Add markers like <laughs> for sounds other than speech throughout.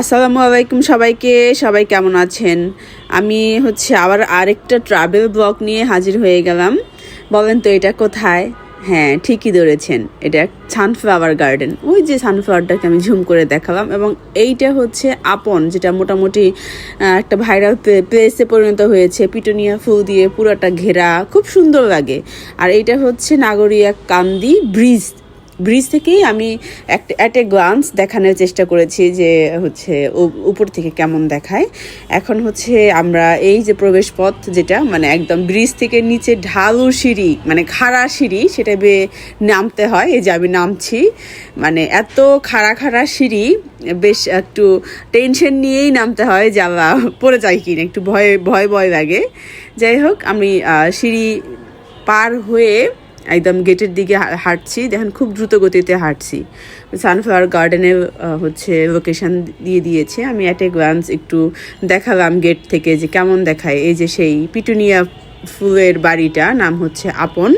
আসসালামু আলাইকুম সবাইকে, সবাই কেমন আছেন? আমি হচ্ছে আবার আরেকটা ট্রাভেল ব্লগ নিয়ে হাজির হয়ে গেলাম। বলেন তো এটা কোথায়? হ্যাঁ ঠিকই ধরেছেন, এটা সানফ্লাওয়ার গার্ডেন ওই যে সানফ্লাওয়ারটাকে আমি ঝুম করে দেখালাম এবং এইটা হচ্ছে আপন, যেটা মোটামুটি একটা ভাইরাল প্লেসে পরিণত হয়েছে। পিটোনিয়া ফুল দিয়ে পুরোটা ঘেরা, খুব সুন্দর লাগে। আর এইটা হচ্ছে নাগরিয়া কান্দি ব্রিজ ব্রিজ থেকেই আমি একটা অ্যাট এ গ্লান্স দেখানোর চেষ্টা করেছি যে হচ্ছে উপর থেকে কেমন দেখায়। এখন হচ্ছে আমরা এই যে প্রবেশ পথ যেটা মানে একদম ব্রিজ থেকে নিচে ঢালু সিঁড়ি মানে খাড়া সিঁড়ি, সেটা বেয়ে নামতে হয়, এই যে আমি নামছি। মানে এত খাড়া খাড়া সিঁড়ি, বেশ একটু টেনশন নিয়েই নামতে হয় যে আল্লাহ পড়ে যাই কিনা, একটু ভয় ভয় ভয় লাগে। যাই হোক, আমি সিঁড়ি পার হয়ে একদম গেটের দিকে হাঁটছি, দেখেন খুব দ্রুত গতিতে হাঁটছি। সানফ্লাওয়ার গার্ডেনে হচ্ছে লোকেশন দিয়ে দিয়েছে। আমি অ্যাট এ গ্লান্স একটু দেখালাম গেট থেকে যে কেমন দেখায়। এই যে সেই পিটুনিয়া ফুলের বাড়িটা, নাম হচ্ছে আপন।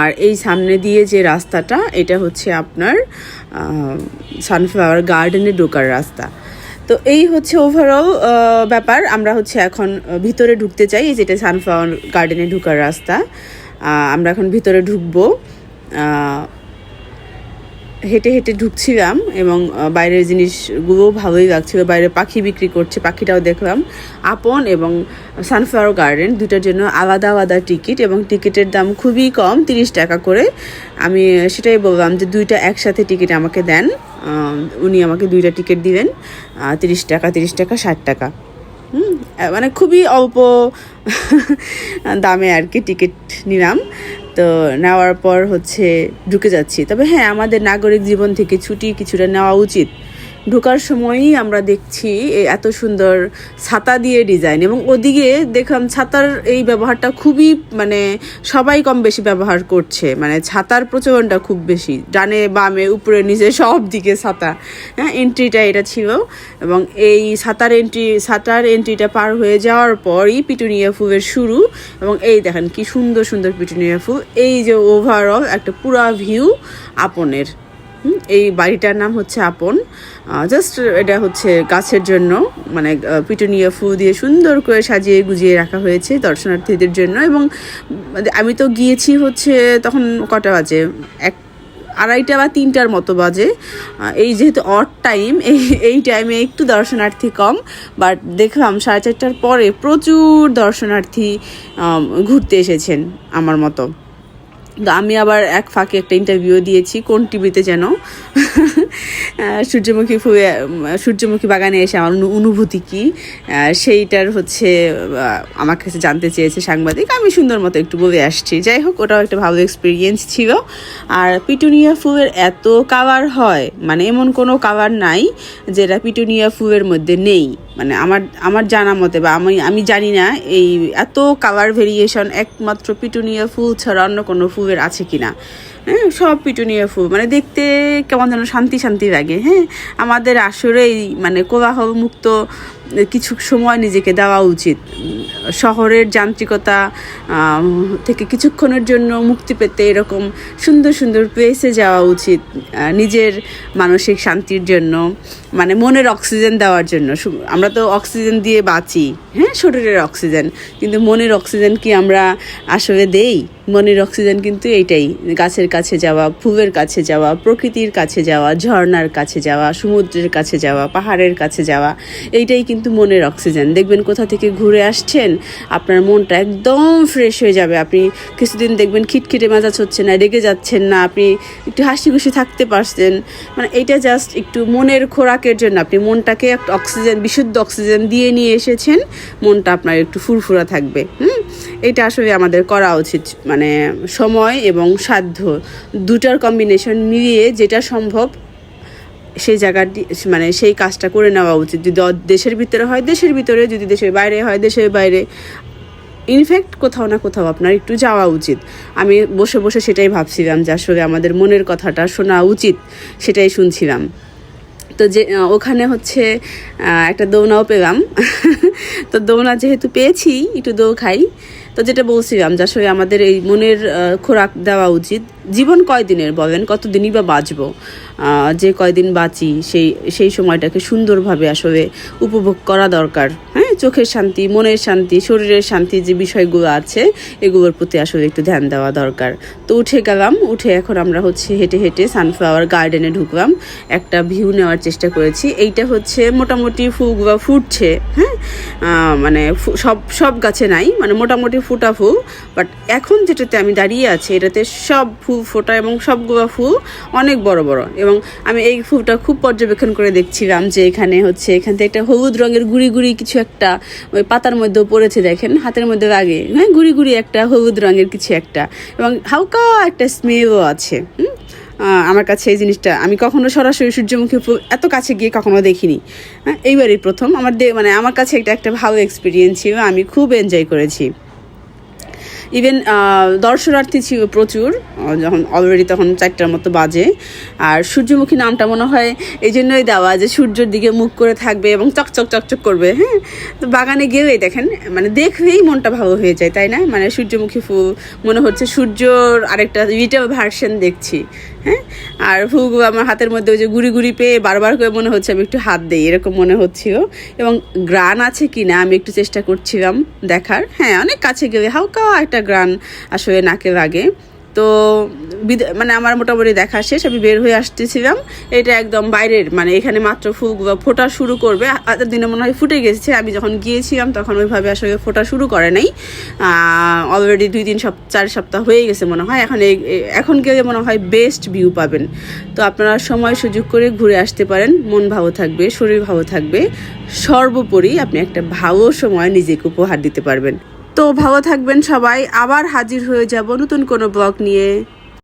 আর এই সামনে দিয়ে যে রাস্তাটা, এটা হচ্ছে আপনার সানফ্লাওয়ার গার্ডেনে ঢোকার রাস্তা। তো এই হচ্ছে ওভারঅল ব্যাপার। আমরা হচ্ছে এখন ভিতরে ঢুকতে চাই যেটা সানফ্লাওয়ার গার্ডেনে ঢোকার রাস্তা। আমরা এখন ভিতরে ঢুকবো। হেঁটে হেঁটে ঢুকছিলাম এবং বাইরের জিনিসগুলো ভালোই লাগছিল বাইরে পাখি বিক্রি করছে, পাখিটাও দেখলাম। আপন এবং সানফ্লাওয়ার গার্ডেন দুটার জন্য আলাদা আলাদা টিকিট এবং টিকিটের দাম খুবই কম, তিরিশ টাকা করে। আমি সেটাই বললাম যে দুইটা একসাথে টিকিট আমাকে দেন। উনি আমাকে দুইটা টিকিট দিলেন। তিরিশ টাকা তিরিশ টাকা, ষাট টাকা। মানে খুবই অল্প <laughs> দামে আর কি টিকিট নিলাম। তো নেওয়ার পর হচ্ছে ঢুকে যাচ্ছি। তবে হ্যাঁ আমাদের নাগরিক জীবন থেকে ছুটি কিছুটা নেওয়া উচিত। ঢোকার সময়ই আমরা দেখছি এত সুন্দর ছাতা দিয়ে ডিজাইন এবং ওদিকে দেখলাম ছাতার এই ব্যবহারটা খুবই মানে সবাই কম বেশি ব্যবহার করছে। মানে ছাতার প্রচলনটা খুব বেশি। ডানে বামে উপরে নিচে সব দিকে ছাতা। হ্যাঁ এন্ট্রিটা এটা ছিল এবং এই ছাতার এন্ট্রি ছাতার এন্ট্রিটা পার হয়ে যাওয়ার পরই পিটুনিয়া ফুলের শুরু এবং এই দেখেন কি সুন্দর সুন্দর পিটুনিয়া ফুল। এই যে ওভারঅল একটা পুরা ভিউ আপনের। এই বাড়িটার নাম হচ্ছে আপন। জাস্ট এটা হচ্ছে গাছের জন্য মানে পিটুনিয়া ফুল দিয়ে সুন্দর করে সাজিয়ে গুজিয়ে রাখা হয়েছে দর্শনার্থীদের জন্য এবং আমি তো গিয়েছি হচ্ছে তখন কটা বাজে? এক, আড়াইটা বা তিনটার মতো বাজে। এই যেহেতু অট টাইম এই এই টাইমে একটু দর্শনার্থী কম বাট দেখলাম সাড়ে চারটার পরে প্রচুর দর্শনার্থী ঘুরতে এসেছেন আমার মতো। তো আমি আবার এক ফাঁকে একটা ইন্টারভিউ দিয়েছি কোন টিভিতে যেন। সূর্যমুখী ফুলে উম, সূর্যমুখী বাগানে এসে আমার অনুভূতি কি? সেইটার হচ্ছে আমার কাছে জানতে চেয়েছে সাংবাদিক। আমি সুন্দর মতো একটু বলে আসছি। যাই হোক ওটাও একটা ভালো এক্সপিরিয়েন্স ছিল। আর পিটুনিয়া ফুলের এত কালার হয় মানে এমন কোনো কালার নাই যেটা পিটুনিয়া ফুলের মধ্যে নেই। মানে আমার আমার জানা মতে বা আমি আমি জানি না এই এত কালার ভেরিয়েশন একমাত্র পিটুনিয়া ফুল ছাড়া অন্য কোনো ফুলের আছে কিনা। হ্যাঁ সব পিটুনিয়া ফুল। মানে দেখতে কেমন যেন শান্তি শান্তি লাগে। হ্যাঁ আমাদের আসলেই মানে কোলাহল মুক্ত কিছু সময় নিজেকে দেওয়া উচিত। শহরের যান্ত্রিকতা থেকে কিছুক্ষণের জন্য মুক্তি পেতে এরকম সুন্দর সুন্দর প্লেসে যাওয়া উচিত নিজের মানসিক শান্তির জন্য মানে মনের অক্সিজেন দেওয়ার জন্য। আমরা তো অক্সিজেন দিয়ে বাঁচি হ্যাঁ? শরীরের অক্সিজেন কিন্তু মনের অক্সিজেন কি আমরা আসলে দেই? মনের অক্সিজেন কিন্তু এইটাই, গাছের কাছে যাওয়া, ফুলের কাছে যাওয়া, প্রকৃতির কাছে যাওয়া ঝর্নার কাছে যাওয়া, সমুদ্রের কাছে যাওয়া, পাহাড়ের কাছে যাওয়া, এইটাই কিন্তু মনের অক্সিজেন। দেখবেন কোথা থেকে ঘুরে আসছেন, আপনার মনটা একদম ফ্রেশ হয়ে যাবে। আপনি কিছুদিন দেখবেন খিটখিটে মেজাজ হচ্ছে না, রেগে যাচ্ছেন না, আপনি একটু হাসি খুশি থাকতে পারছেন। মানে এটা জাস্ট একটু মনের খোরাকের জন্য আপনি মনটাকে একটা অক্সিজেন, বিশুদ্ধ অক্সিজেন দিয়ে নিয়ে এসেছেন, মনটা আপনার একটু ফুরফুরা থাকবে, হুম? এটা আসলে আমাদের করা উচিত মানে সময় এবং সাধ্য, দুটার কম্বিনেশন মিলিয়ে যেটা সম্ভব সেই জায়গাটি মানে সেই কাজটা করে নেওয়া উচিত। যদি দেশের ভিতরে হয়, দেশের ভিতরে, যদি দেশের বাইরে হয়, দেশের বাইরে। ইনফ্যাক্ট কোথাও না কোথাও আপনার একটু যাওয়া উচিত। আমি বসে বসে সেটাই ভাবছিলাম যে আসলে আমাদের মনের কথাটা শোনা উচিত, সেটাই শুনছিলাম। তো যে ওখানে হচ্ছে একটা দৌনাও পেলাম। <laughs> তো দৌনা যেহেতু পেয়েছি, একটু দৌ খাই। তো যেটা বলছিলাম যে আসলে আমাদের এই মনের খোরাক দেওয়া উচিত। জীবন কয়দিনের বলেন? কতদিনই বা বাঁচব? যে কয়দিন বাঁচি, সেই সেই সময়টাকে সুন্দরভাবে আসলে উপভোগ করা দরকার হ্যাঁ? চোখের শান্তি, মনের শান্তি, শরীরের শান্তি যে বিষয়গুলো আছে, এগুলোর প্রতি আসলে একটু ধ্যান দেওয়া দরকার। তো উঠে গেলাম, উঠে এখন আমরা হচ্ছে হেঁটে হেঁটে সানফ্লাওয়ার গার্ডেনে ঢুকলাম, একটা ভিউ নেওয়ার চেষ্টা করেছি। এইটা হচ্ছে মোটামুটি ফুলগুলো ফুটছে হ্যাঁ? মানে সব সব গাছে নাই মানে মোটামুটি ফুটা ফুল বাট এখন যেটাতে আমি দাঁড়িয়ে আছি, এটাতে সব ফুল ফোটা এবং সবগুলো ফুল অনেক বড় বড়। এবং আমি এই ফুলটা খুব পর্যবেক্ষণ করে দেখছিলাম যে এখানে হচ্ছে, এখান থেকে একটা হলুদ রঙের গুড়ি গুড়ি কিছু একটা ওই পাতার মধ্যেও পড়েছে দেখেন, হাতের মধ্যে লাগে হ্যাঁ গুড়ি গুড়ি একটা, হলুদ রঙের কিছু একটা এবং হালকা একটা স্মেলও আছে? আমার কাছে এই জিনিসটা, আমি কখনো সরাসরি সূর্যমুখী ফুল এত কাছে গিয়ে কখনো দেখিনি হ্যাঁ এইবারই প্রথম আমার মানে আমার কাছে একটা একটা ভালো এক্সপিরিয়েন্স ছিল, আমি খুব এনজয় করেছি ইভেন দর্শনার্থী ছিল প্রচুর যখন অলরেডি তখন চারটার মতো বাজে। আর সূর্যমুখী নামটা মনে হয় এই জন্যই দেওয়া যে সূর্যের দিকে মুখ করে থাকবে এবং চকচক চকচক করবে হ্যাঁ? তো বাগানে গেলেই দেখেন মানে দেখলেই মনটা ভালো হয়ে যায়, তাই না? মানে সূর্যমুখী ফুল, মনে হচ্ছে সূর্যর আরেকটা রিটেল ভার্সন দেখছি। হ্যাঁ? আর ফুলগুলো আমার হাতের মধ্যে ওই যে গুড়ি গুড়ি পেয়ে বারবার করে মনে হচ্ছে আমি একটু হাত দিই, এরকম মনে হচ্ছিল। এবং গ্রান আছে কি না আমি একটু চেষ্টা করছিলাম দেখার। হ্যাঁ অনেক কাছে গেলে হাউকা একটা গ্রান আসলে নাকে লাগে। তো মানে আমার মোটামুটি দেখা শেষ, আমি বের হয়ে আসতেছিলাম। এটা একদম বাইরের মানে এখানে মাত্র ফুলগুলো ফোটা শুরু করবে। আগের দিনে মনে হয় ফুটে গেছে, আমি যখন গিয়েছিলাম তখন ওইভাবে আসলে ফোটা শুরু করে নাই। অলরেডি দুই, তিন সপ্তাহ চার সপ্তাহ হয়ে গেছে মনে হয়। এখন এখন গেলে মনে হয় বেস্ট ভিউ পাবেন। তো আপনারা সময় সুযোগ করে ঘুরে আসতে পারেন। মন ভালো থাকবে, শরীর ভালো থাকবে। সর্বোপরি আপনি একটা ভালো সময় নিজেকে উপহার দিতে পারবেন। তো ভালো থাকবেন সবাই আবার হাজির হয়ে যাব নতুন কোনো ব্লগ নিয়ে।